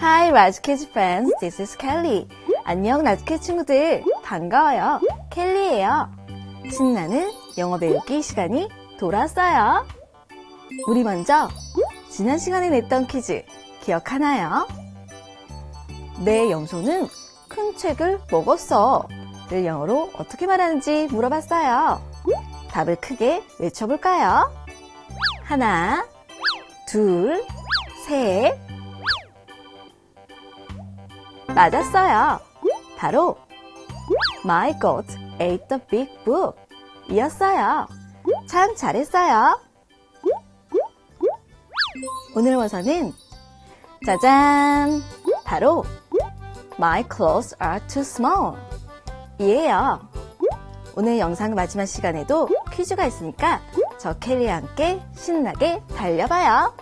Hi, 라즈키즈 friends. This is Kelly. 안녕, 라즈키즈 친구들. 반가워요. 켈리예요. 신나는 영어 배우기 시간이 돌아왔어요. 우리 먼저 지난 시간에 냈던 퀴즈 기억하나요? 내 염소는 큰 책을 먹었어. 를 영어로 어떻게 말하는지 물어봤어요. 답을 크게 외쳐볼까요? 하나, 둘, 셋. 맞았어요. 바로 My goat ate the big book 이었어요. 참 잘했어요. 오늘 원서는 짜잔! 바로 My clothes are too small 이에요. 오늘 영상 마지막 시간에도 퀴즈가 있으니까 저 켈리와 함께 신나게 달려봐요.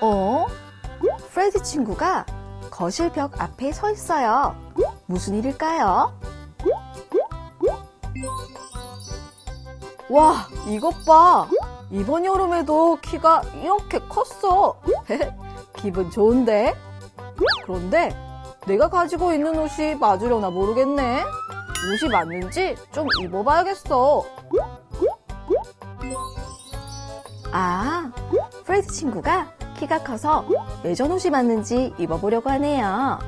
어? 프레디 친구가 거실 벽 앞에 서 있어요. 무슨 일일까요? 와, 이것 봐. 이번 여름에도 키가 이렇게 컸어. 기분 좋은데? 그런데 내가 가지고 있는 옷이 맞으려나 모르겠네. 옷이 맞는지 좀 입어봐야겠어. 아, 프레드 친구가 키가 커서 예전 옷이 맞는지 입어보려고 하네요.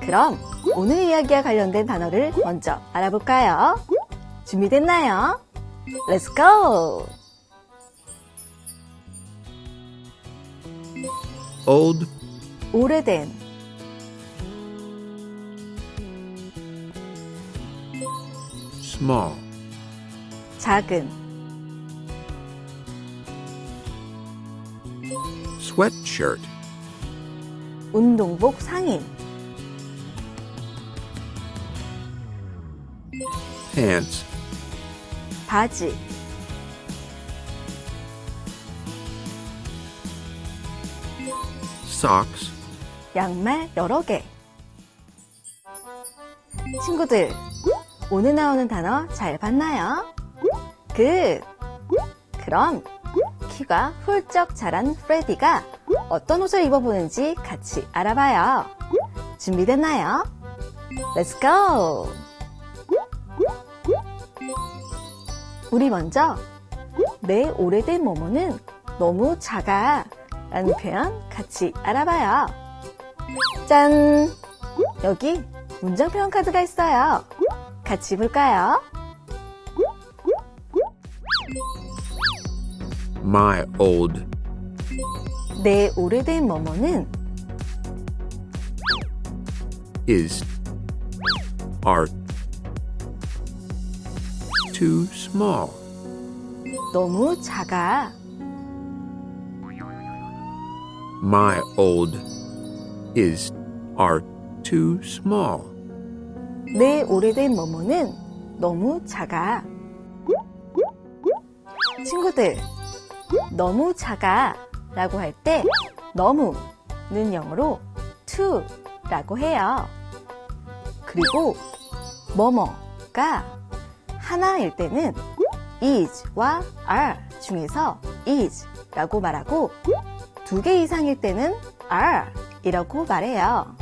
그럼 오늘 이야기와 관련된 단어를 먼저 알아볼까요? 준비됐나요? Let's go! old, 오래된, small, 작은, sweatshirt, 운동복 상의, pants, 바지, socks, 양말 여러 개. 친구들, 오늘 나오는 단어 잘 봤나요? 굿! 그럼 키가 훌쩍 자란 프레디가 어떤 옷을 입어보는지 같이 알아봐요. 준비됐나요? Let's go! 우리 먼저 내 오래된 모모는 너무 작아 라는 표현 같이 알아봐요. 짠! 여기 문장 표현 카드가 있어요. 같이 볼까요? my old, 내 오래된 뭐뭐는 is, are, too small, 너무 작아. my old, is, are, too small, 내 오래된 뭐뭐는 너무 작아. 친구들, 너무 작아 라고 할 때 너무는 영어로 too 라고 해요. 그리고 뭐뭐가 하나일 때는 is와 are 중에서 is 라고 말하고 두 개 이상일 때는 are 이라고 말해요.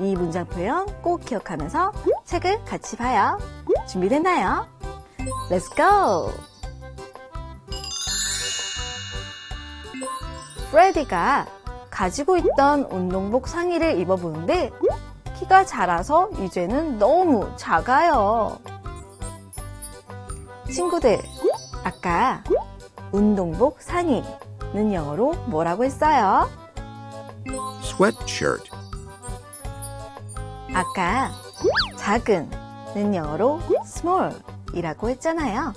이 문장 표현 꼭 기억하면서 책을 같이 봐요. 준비됐나요? Let's go! 프레디가 가지고 있던 운동복 상의를 입어보는데 키가 자라서 이제는 너무 작아요. 친구들, 아까 운동복 상의는 영어로 뭐라고 했어요? sweatshirt, 아까 작은는 영어로 small 이라고 했잖아요.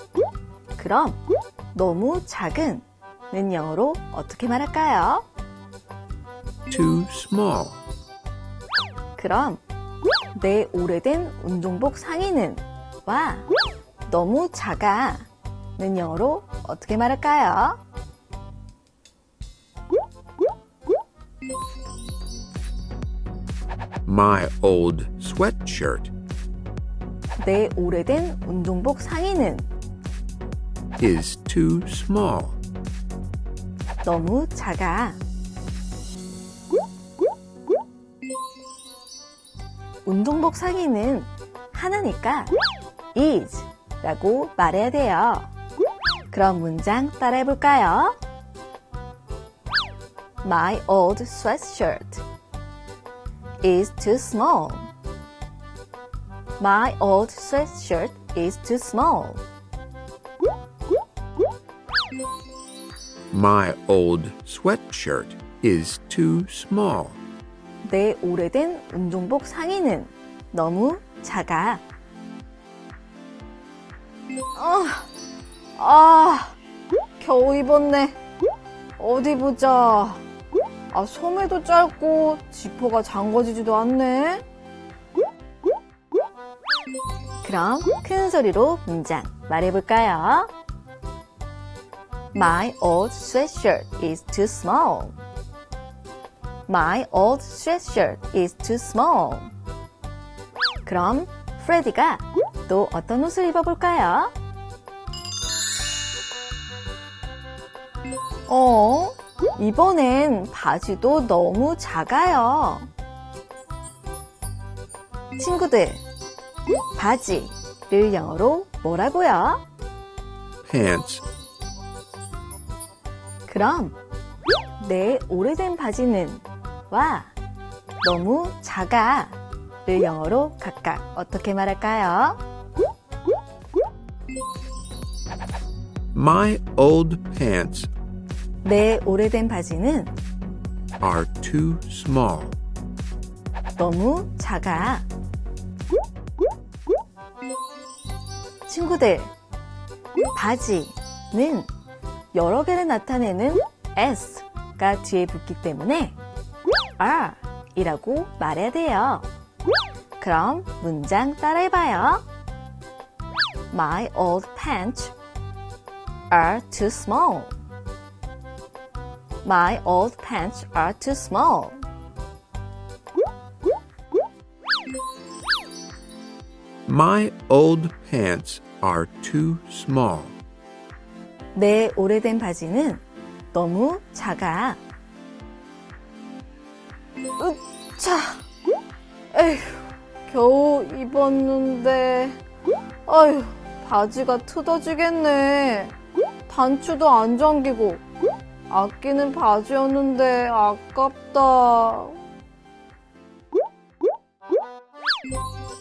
그럼 너무 작은는 영어로 어떻게 말할까요? too small, 그럼 내 오래된 운동복 상의는 와 너무 작아는 영어로 어떻게 말할까요? My old sweatshirt 내 오래된 운동복 상의는 is too small, 너무 작아. 운동복 상의는 하나니까 is 라고 말해야 돼요. 그럼 문장 따라해 볼까요? My old sweatshirt is too small. My old sweatshirt is too small. My old sweatshirt is too small. 내 오래된 운동복 상의는 너무 작아. 아, 아, 겨우 입었네. 어디 보자. 아, 소매도 짧고 지퍼가 잠궈지지도 않네. 그럼 큰 소리로 문장 말해볼까요? My old sweatshirt is too small. My old sweatshirt is too small. 그럼 프레디가 또 어떤 옷을 입어볼까요? 어, 이번엔 바지도 너무 작아요. 친구들, 바지를 영어로 뭐라고요? Pants. 그럼 내 오래된 바지는 와 너무 작아를 영어로 각각 어떻게 말할까요? My old pants 내 오래된 바지는 are too small. 너무 작아. 친구들, 바지는 여러 개를 나타내는 s가 뒤에 붙기 때문에 are 이라고 말해야 돼요. 그럼 문장 따라해봐요. My old pants are too small. My old pants are too small. My old pants are too small. 내 오래된 바지는 너무 작아. 으차! 에휴, 겨우 입었는데. 아휴, 바지가 뜯어지겠네. 단추도 안 잠기고. 아끼는 바지였는데 아깝다.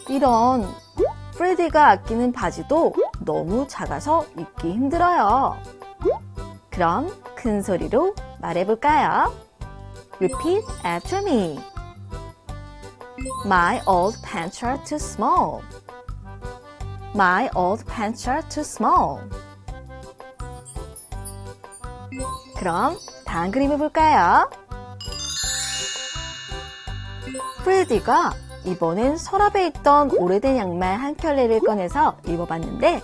이런 프레디가 아끼는 바지도 너무 작아서 입기 힘들어요. 그럼 큰 소리로 말해볼까요? Repeat after me. My old pants are too small. My old pants are too small. 그럼 다음 그림 해볼까요? 프레디가 이번엔 서랍에 있던 오래된 양말 한 켤레를 꺼내서 입어봤는데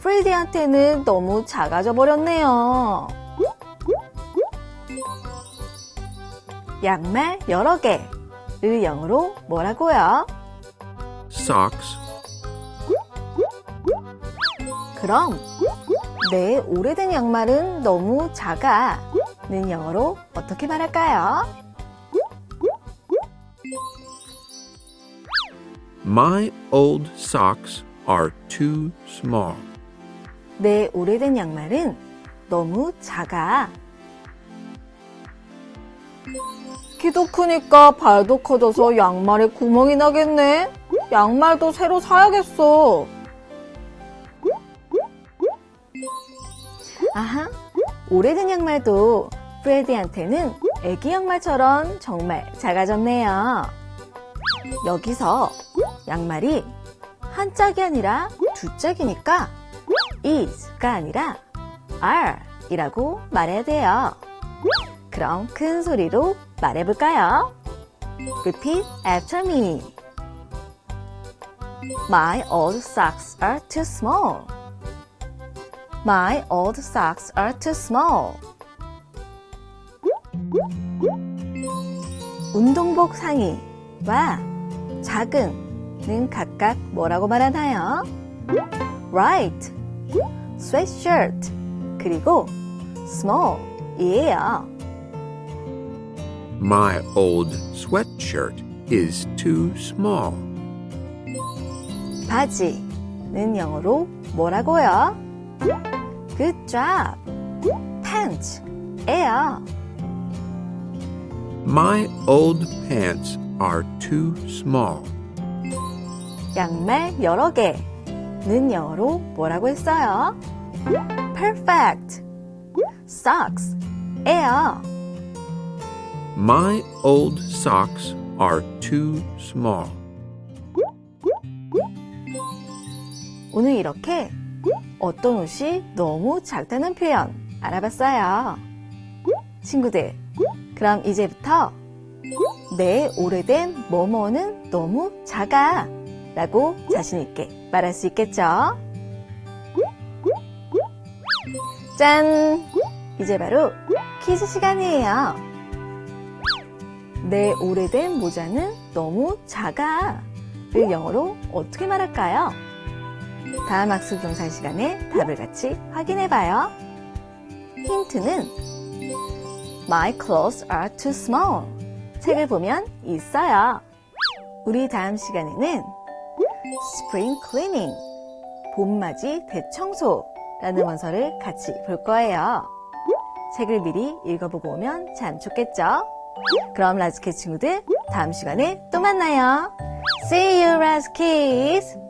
프레디한테는 너무 작아져 버렸네요. 양말 여러 개를 영어로 뭐라고요? Socks. 그럼 내 오래된 양말은 너무 작아 는 영어로 어떻게 말할까요? My old socks are too small. 내 오래된 양말은 너무 작아. 키도 크니까 발도 커져서 양말에 구멍이 나겠네. 양말도 새로 사야겠어. 아하, 오래된 양말도 프레디한테는 애기 양말처럼 정말 작아졌네요. 여기서 양말이 한 짝이 아니라 두 짝이니까 is가 아니라 are 이라고 말해야 돼요. 그럼 큰 소리로 말해볼까요? Repeat after me. My old socks are too small. My old socks are too small. 운동복 상의와 작은는 각각 뭐라고 말하나요? Right. sweatshirt. 그리고 small. 이에요. My old sweatshirt is too small. 바지는 영어로 뭐라고요? Good job. pants예요. My old pants are too small. 양말 여러 개는 영어로 뭐라고 했어요? perfect. socks예요. My old socks are too small. 오늘 이렇게 어떤 옷이 너무 작다는 표현 알아봤어요. 친구들, 그럼 이제부터 내 오래된 뭐뭐는 너무 작아 라고 자신있게 말할 수 있겠죠? 짠! 이제 바로 퀴즈 시간이에요. 내 오래된 모자는 너무 작아 를 영어로 어떻게 말할까요? 다음 학습 동사 시간에 답을 같이 확인해 봐요. 힌트는 My clothes are too small. 책을 보면 있어요. 우리 다음 시간에는 Spring cleaning. 봄맞이 대청소라는 원서를 같이 볼 거예요. 책을 미리 읽어보고 오면 참 좋겠죠? 그럼 라즈키 친구들 다음 시간에 또 만나요. See you, Razkids!